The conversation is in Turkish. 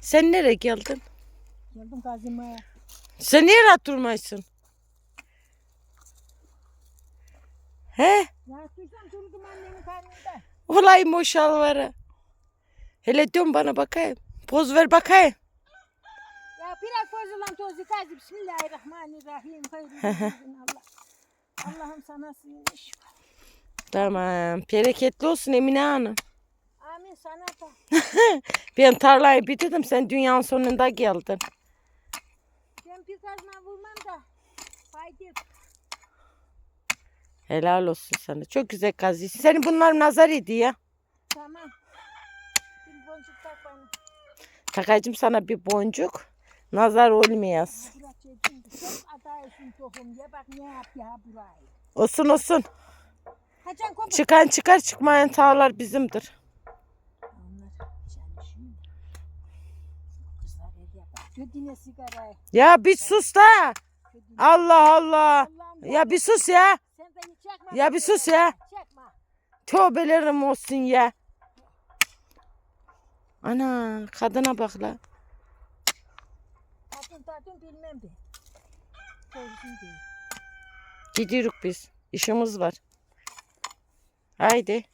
Sen nereye geldin? Geldim kazımaya. Sen niye rahat durmaysın? He? Ya dursam durdum annemin karnında. Olayım o şalvarı. Hele dön bana bakayım. Poz ver bakayım. Ya biraz bozulan tozu kazı. Bismillahirrahmanirrahim. Hayırlı Allah. Allah'ım sana sığınmış. Tamam. Bereketli olsun Emine Hanım. Sana da. Ben tarlayı bitirdim. Sen dünyanın sonunda geldin. Ben bir kazma vurmam da. Fayda yok. Helal olsun sana. Çok güzel kazıyorsun. Senin bunlar nazar ediyor. Tamam. Bir boncuk tak bana. Takacım sana bir boncuk. Nazar olmayasın. Çok adaysın tohum ya. Bak ne yap ya burayı. Olsun olsun. Çıkan çıkar çıkmayan tağlar bizimdir. Ya bir sus da. Allah Allah. Ya bir sus ya. Ya bir sus ya. Tövbelerim olsun ya. Ana kadına bak la. Bilmem de. Gidiyoruz biz. İşimiz var. Haydi.